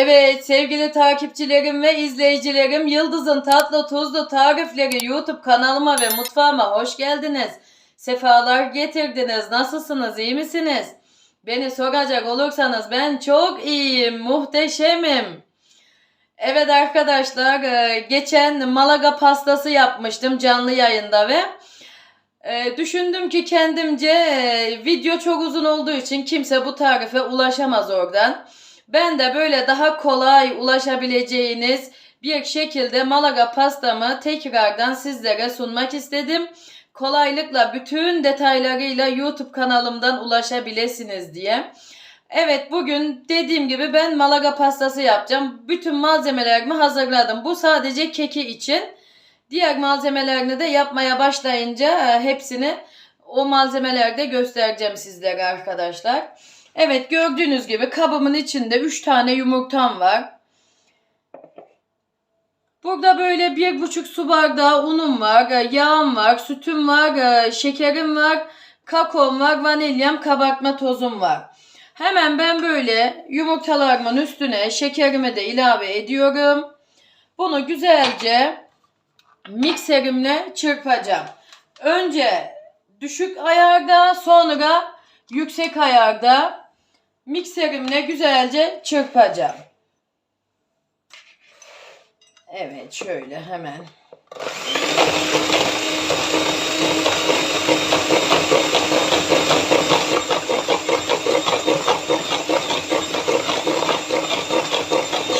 Evet sevgili takipçilerim ve izleyicilerim Yıldız'ın tatlı tuzlu tarifleri YouTube kanalıma ve mutfağıma hoş geldiniz. Sefalar getirdiniz. Nasılsınız? iyi misiniz? Beni soracak olursanız ben çok iyiyim, muhteşemim. Evet arkadaşlar e, geçen Malaga pastası yapmıştım canlı yayında ve e, düşündüm ki kendimce e, video çok uzun olduğu için kimse bu tarife ulaşamaz oradan. Ben de böyle daha kolay ulaşabileceğiniz bir şekilde Malaga pastamı tekrardan sizlere sunmak istedim. Kolaylıkla bütün detaylarıyla YouTube kanalımdan ulaşabilirsiniz diye. Evet bugün dediğim gibi ben Malaga pastası yapacağım. Bütün malzemelerimi hazırladım. Bu sadece keki için. Diğer malzemelerini de yapmaya başlayınca e, hepsini o malzemelerde göstereceğim sizlere arkadaşlar. Evet gördüğünüz gibi kabımın içinde 3 tane yumurtam var. Burada böyle bir buçuk su bardağı unum var, e, yağım var, sütüm var, e, şekerim var, kakaom var, vanilyam, kabartma tozum var. Hemen ben böyle yumurtalarımın üstüne şekerimi de ilave ediyorum. Bunu güzelce mikserimle çırpacağım. Önce düşük ayarda sonra yüksek ayarda mikserimle güzelce çırpacağım. Evet şöyle hemen.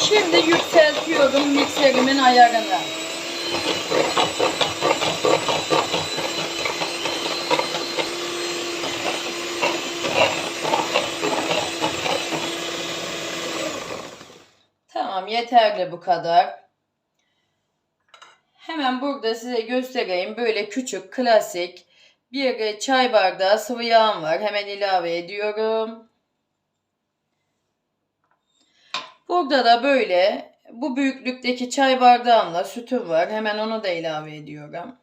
Şimdi yükseltiyorum mikserimin ayarını. Tamam yeterli bu kadar. Hemen burada size göstereyim. Böyle küçük klasik bir çay bardağı sıvı yağım var. Hemen ilave ediyorum. Burada da böyle bu büyüklükteki çay bardağımla sütüm var. Hemen onu da ilave ediyorum.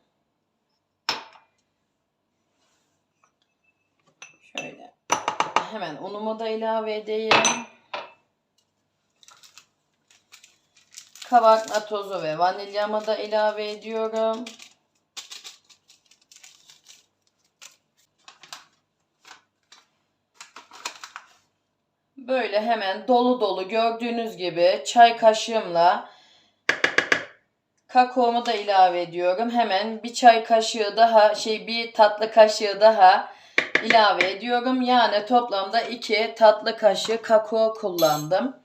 Şöyle. Hemen unumu da ilave edeyim. Kabartma tozu ve vanilyamı da ilave ediyorum. Böyle hemen dolu dolu gördüğünüz gibi çay kaşığımla kakaomu da ilave ediyorum. Hemen bir çay kaşığı daha şey bir tatlı kaşığı daha ilave ediyorum. Yani toplamda iki tatlı kaşığı kakao kullandım.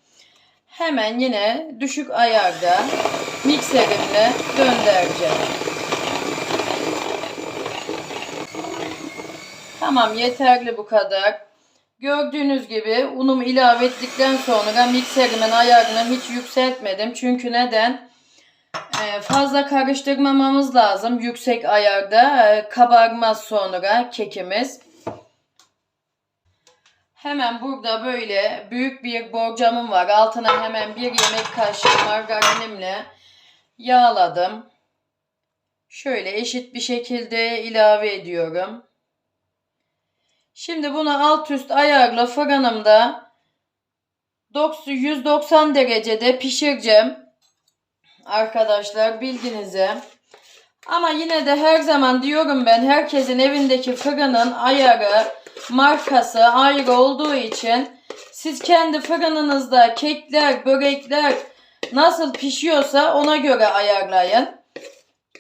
Hemen yine düşük ayarda mikserimle döndüreceğim. Tamam yeterli bu kadar. Gördüğünüz gibi unumu ilave ettikten sonra mikserimin ayarını hiç yükseltmedim. Çünkü neden? Ee, fazla karıştırmamamız lazım yüksek ayarda. Ee, kabarmaz sonra kekimiz. Hemen burada böyle büyük bir borcamım var. Altına hemen bir yemek kaşığı margarinimle yağladım. Şöyle eşit bir şekilde ilave ediyorum. Şimdi bunu alt üst ayarla fırınımda 190 derecede pişireceğim. Arkadaşlar bilginize. Ama yine de her zaman diyorum ben herkesin evindeki fırının ayarı, markası ayrı olduğu için siz kendi fırınınızda kekler, börekler nasıl pişiyorsa ona göre ayarlayın.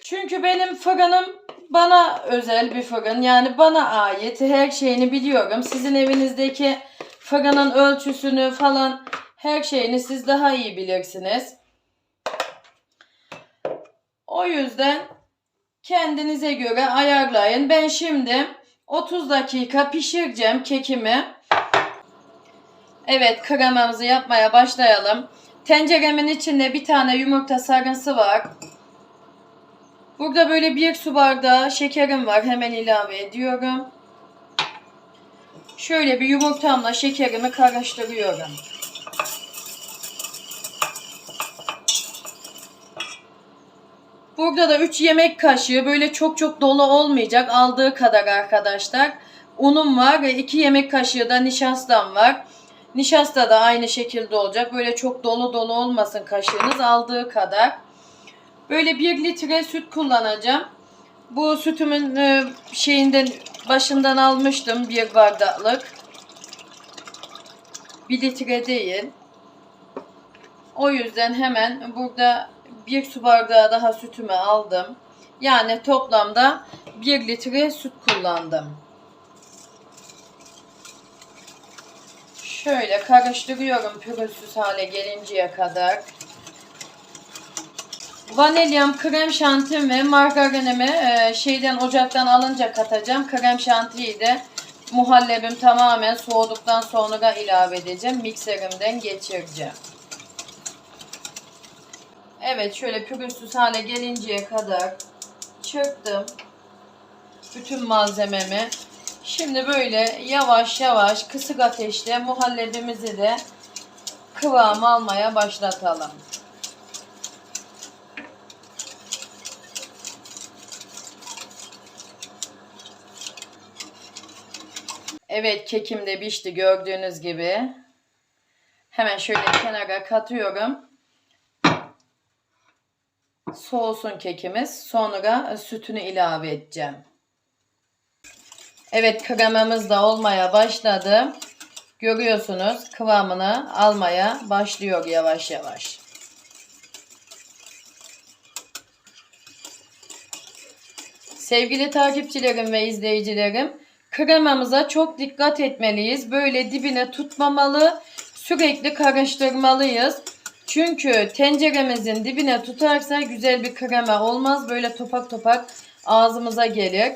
Çünkü benim fırınım bana özel bir fırın. Yani bana ait her şeyini biliyorum. Sizin evinizdeki fırının ölçüsünü falan her şeyini siz daha iyi bilirsiniz. O yüzden kendinize göre ayarlayın. Ben şimdi 30 dakika pişireceğim kekimi. Evet kremamızı yapmaya başlayalım. Tenceremin içinde bir tane yumurta sarısı var. Burada böyle bir su bardağı şekerim var. Hemen ilave ediyorum. Şöyle bir yumurtamla şekerimi karıştırıyorum. Burada da 3 yemek kaşığı böyle çok çok dolu olmayacak aldığı kadar arkadaşlar. Unum var ve 2 yemek kaşığı da nişastam var. Nişasta da aynı şekilde olacak. Böyle çok dolu dolu olmasın kaşığınız aldığı kadar. Böyle 1 litre süt kullanacağım. Bu sütümün e, şeyinden başından almıştım bir bardaklık. 1 litre değil. O yüzden hemen burada bir su bardağı daha sütümü aldım. Yani toplamda 1 litre süt kullandım. Şöyle karıştırıyorum pürüzsüz hale gelinceye kadar. Vanilyam, krem şantim ve margarinimi e, şeyden ocaktan alınca katacağım. Krem şantiyi de muhallebim tamamen soğuduktan sonra ilave edeceğim. Mikserimden geçireceğim. Evet şöyle pürüzsüz hale gelinceye kadar çırptım. Bütün malzememi. Şimdi böyle yavaş yavaş kısık ateşte muhallebimizi de kıvam almaya başlatalım. Evet kekim de pişti gördüğünüz gibi. Hemen şöyle kenara katıyorum. Soğusun kekimiz. Sonra sütünü ilave edeceğim. Evet kremamız da olmaya başladı. Görüyorsunuz kıvamını almaya başlıyor yavaş yavaş. Sevgili takipçilerim ve izleyicilerim, kremamıza çok dikkat etmeliyiz. Böyle dibine tutmamalı, sürekli karıştırmalıyız. Çünkü tenceremizin dibine tutarsa güzel bir krema olmaz. Böyle topak topak ağzımıza gelir.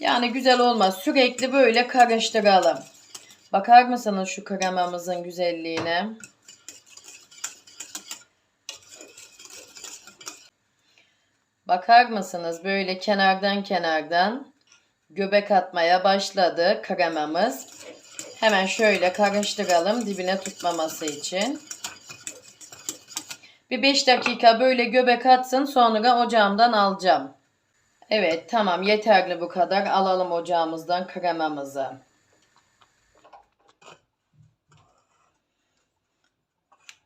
Yani güzel olmaz. Sürekli böyle karıştıralım. Bakar mısınız şu kremamızın güzelliğine? Bakar mısınız böyle kenardan kenardan göbek atmaya başladı kremamız. Hemen şöyle karıştıralım dibine tutmaması için. Bir 5 dakika böyle göbek atsın sonra ocağımdan alacağım. Evet tamam yeterli bu kadar. Alalım ocağımızdan kremamızı.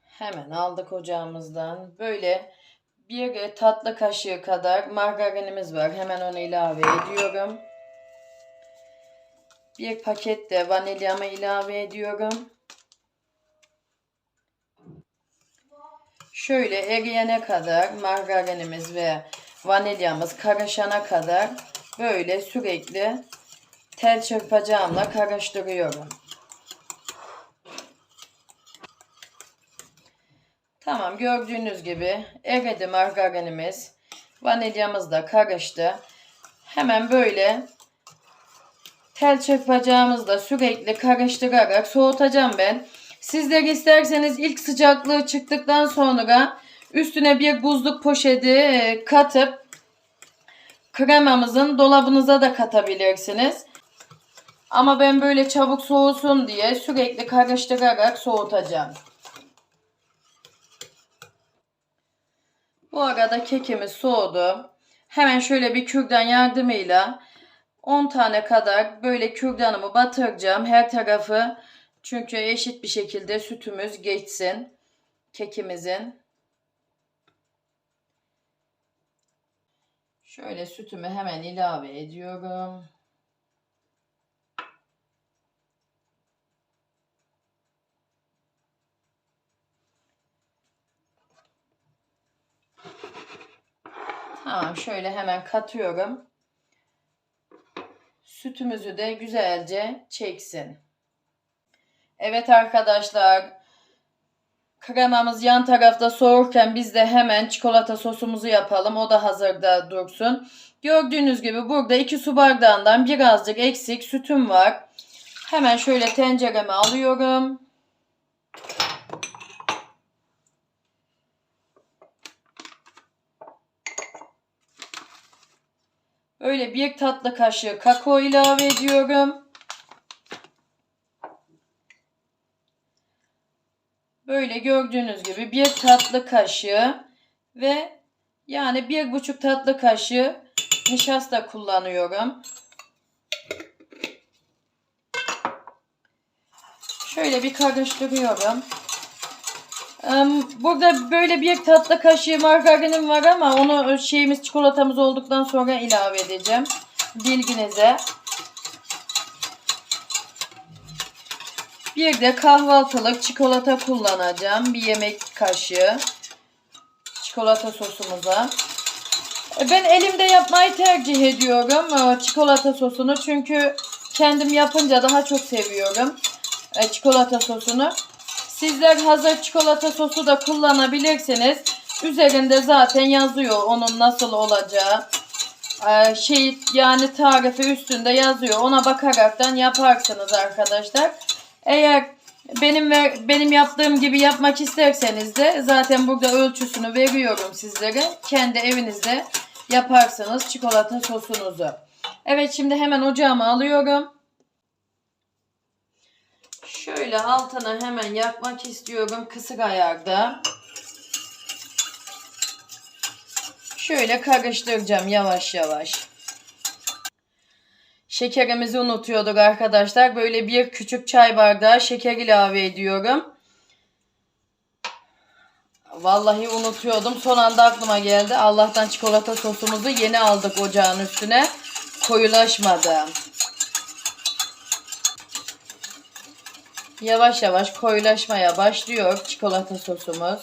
Hemen aldık ocağımızdan. Böyle bir tatlı kaşığı kadar margarinimiz var. Hemen onu ilave ediyorum. Bir paket de vanilyamı ilave ediyorum. Şöyle eriyene kadar margarinimiz ve vanilyamız karışana kadar böyle sürekli tel çırpacağımla karıştırıyorum. Tamam gördüğünüz gibi eridi margarinimiz. Vanilyamız da karıştı. Hemen böyle tel çırpacağımızla sürekli karıştırarak soğutacağım ben. Sizler isterseniz ilk sıcaklığı çıktıktan sonra üstüne bir buzluk poşeti e, katıp kremamızın dolabınıza da katabilirsiniz. Ama ben böyle çabuk soğusun diye sürekli karıştırarak soğutacağım. Bu arada kekimiz soğudu. Hemen şöyle bir kürdan yardımıyla 10 tane kadar böyle kürdanımı batıracağım. Her tarafı çünkü eşit bir şekilde sütümüz geçsin. Kekimizin. Şöyle sütümü hemen ilave ediyorum. Tamam şöyle hemen katıyorum. Sütümüzü de güzelce çeksin. Evet arkadaşlar. Kremamız yan tarafta soğurken biz de hemen çikolata sosumuzu yapalım. O da hazırda dursun. Gördüğünüz gibi burada 2 su bardağından birazcık eksik sütüm var. Hemen şöyle tencereme alıyorum. Öyle bir tatlı kaşığı kakao ilave ediyorum. Böyle gördüğünüz gibi bir tatlı kaşığı ve yani bir buçuk tatlı kaşığı nişasta kullanıyorum. Şöyle bir karıştırıyorum. Burada böyle bir tatlı kaşığı margarinim var ama onu şeyimiz çikolatamız olduktan sonra ilave edeceğim. Bilginize. Bir de kahvaltılık çikolata kullanacağım. Bir yemek kaşığı çikolata sosumuza. E, Ben elimde yapmayı tercih ediyorum e, çikolata sosunu çünkü kendim yapınca daha çok seviyorum e, çikolata sosunu. Sizler hazır çikolata sosu da kullanabilirsiniz. Üzerinde zaten yazıyor onun nasıl olacağı. Şey yani tarifi üstünde yazıyor. Ona bakaraktan yaparsınız arkadaşlar. Eğer benim ver, benim yaptığım gibi yapmak isterseniz de zaten burada ölçüsünü veriyorum sizlere. Kendi evinizde yaparsınız çikolata sosunuzu. Evet şimdi hemen ocağıma alıyorum. Şöyle altına hemen yakmak istiyorum kısık ayarda. Şöyle karıştıracağım yavaş yavaş. Şekerimizi unutuyorduk arkadaşlar. Böyle bir küçük çay bardağı şeker ilave ediyorum. Vallahi unutuyordum. Son anda aklıma geldi. Allah'tan çikolata sosumuzu yeni aldık ocağın üstüne. Koyulaşmadı. Yavaş yavaş koyulaşmaya başlıyor çikolata sosumuz.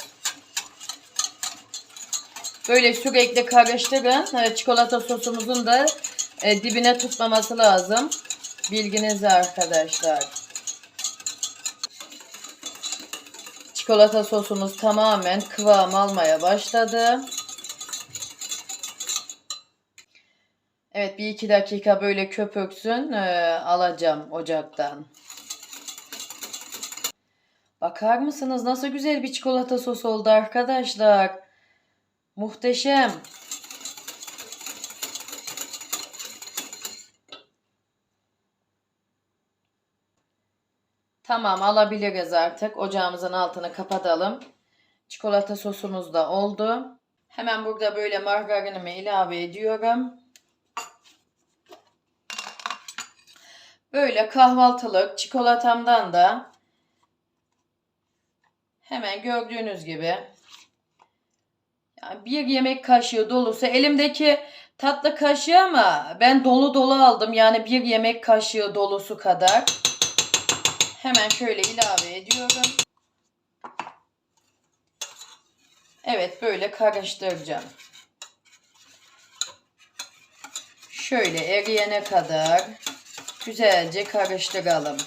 Böyle sürekli karıştırın. Evet, Çikolata sosumuzun da e, dibine tutmaması lazım. Bilginize arkadaşlar. Çikolata sosumuz tamamen kıvam almaya başladı. Evet bir iki dakika böyle köpüksün e, alacağım ocaktan. Bakar mısınız nasıl güzel bir çikolata sosu oldu arkadaşlar. Muhteşem. Tamam alabiliriz artık. Ocağımızın altını kapatalım. Çikolata sosumuz da oldu. Hemen burada böyle margarinimi ilave ediyorum. Böyle kahvaltılık çikolatamdan da hemen gördüğünüz gibi yani bir yemek kaşığı dolusu elimdeki tatlı kaşığı ama ben dolu dolu aldım. Yani bir yemek kaşığı dolusu kadar. Hemen şöyle ilave ediyorum. Evet böyle karıştıracağım. Şöyle eriyene kadar güzelce karıştıralım.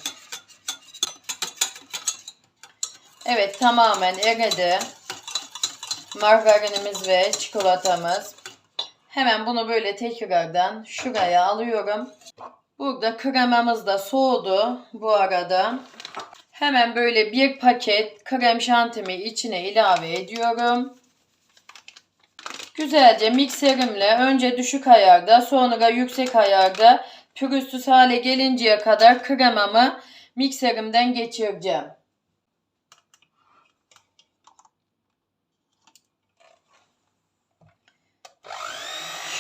Evet tamamen eridi. Margarinimiz ve çikolatamız. Hemen bunu böyle tekrardan şuraya alıyorum. Burada kremamız da soğudu bu arada. Hemen böyle bir paket krem şantimi içine ilave ediyorum. Güzelce mikserimle önce düşük ayarda sonra yüksek ayarda pürüzsüz hale gelinceye kadar kremamı mikserimden geçireceğim.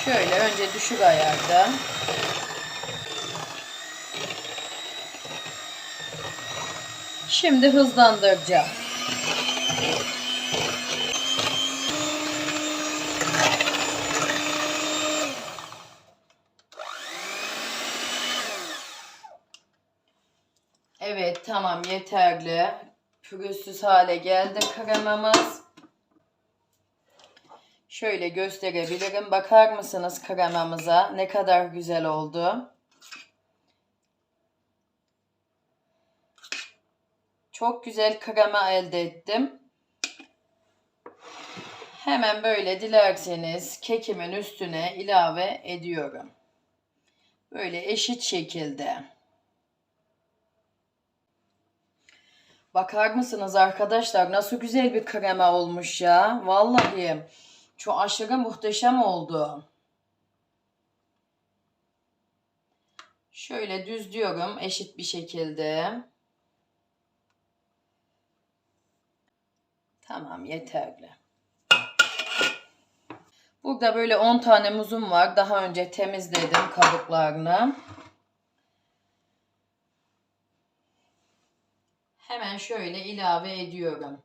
Şöyle önce düşük ayarda. Şimdi hızlandıracağım. Evet tamam yeterli. Pürüzsüz hale geldi kremamız. Şöyle gösterebilirim. Bakar mısınız kremamıza? Ne kadar güzel oldu. Çok güzel krema elde ettim. Hemen böyle dilerseniz kekimin üstüne ilave ediyorum. Böyle eşit şekilde. Bakar mısınız arkadaşlar nasıl güzel bir krema olmuş ya. Vallahi çok aşırı muhteşem oldu. Şöyle düzlüyorum eşit bir şekilde. Tamam yeterli. Burada böyle 10 tane muzum var. Daha önce temizledim kabuklarını. hemen şöyle ilave ediyorum.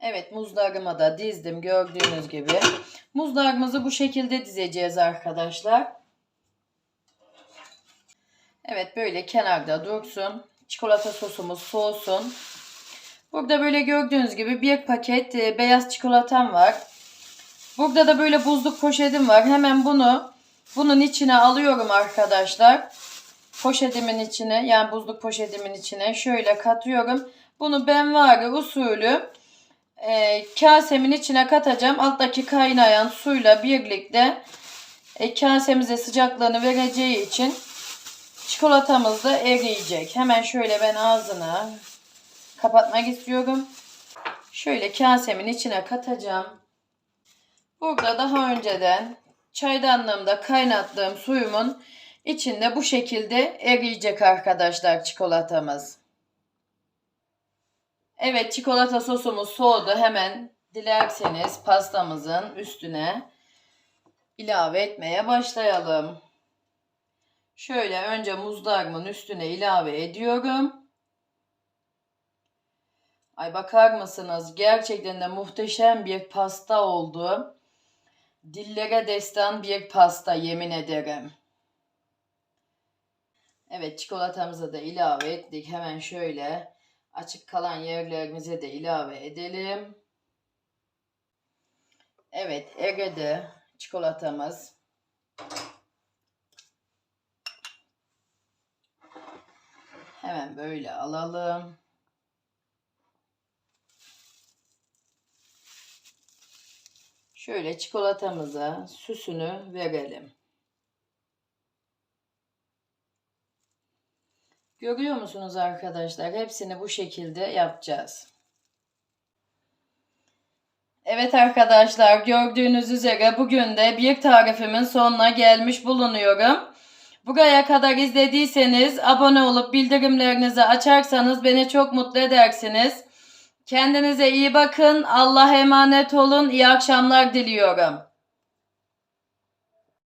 Evet muzlarımı da dizdim gördüğünüz gibi. Muzlarımızı bu şekilde dizeceğiz arkadaşlar. Evet böyle kenarda dursun. Çikolata sosumuz soğusun. Burada böyle gördüğünüz gibi bir paket e, beyaz çikolatam var. Burada da böyle buzluk poşetim var. Hemen bunu bunun içine alıyorum arkadaşlar. Poşetimin içine yani buzluk poşetimin içine şöyle katıyorum. Bunu benvari usulü e, kasemin içine katacağım. Alttaki kaynayan suyla birlikte e, kasemize sıcaklığını vereceği için çikolatamız da eriyecek. Hemen şöyle ben ağzını kapatmak istiyorum. Şöyle kasemin içine katacağım. Burada daha önceden çaydanlığımda kaynattığım suyumun içinde bu şekilde eriyecek arkadaşlar çikolatamız. Evet çikolata sosumuz soğudu. Hemen dilerseniz pastamızın üstüne ilave etmeye başlayalım. Şöyle önce muzlarımın üstüne ilave ediyorum. Ay bakar mısınız? Gerçekten de muhteşem bir pasta oldu. Dillere destan bir pasta yemin ederim. Evet çikolatamızı da ilave ettik. Hemen şöyle açık kalan yerlerimize de ilave edelim. Evet eridi çikolatamız. Hemen böyle alalım. Şöyle çikolatamıza süsünü verelim. Görüyor musunuz arkadaşlar? Hepsini bu şekilde yapacağız. Evet arkadaşlar gördüğünüz üzere bugün de bir tarifimin sonuna gelmiş bulunuyorum. Buraya kadar izlediyseniz abone olup bildirimlerinizi açarsanız beni çok mutlu edersiniz. Kendinize iyi bakın. Allah'a emanet olun. İyi akşamlar diliyorum.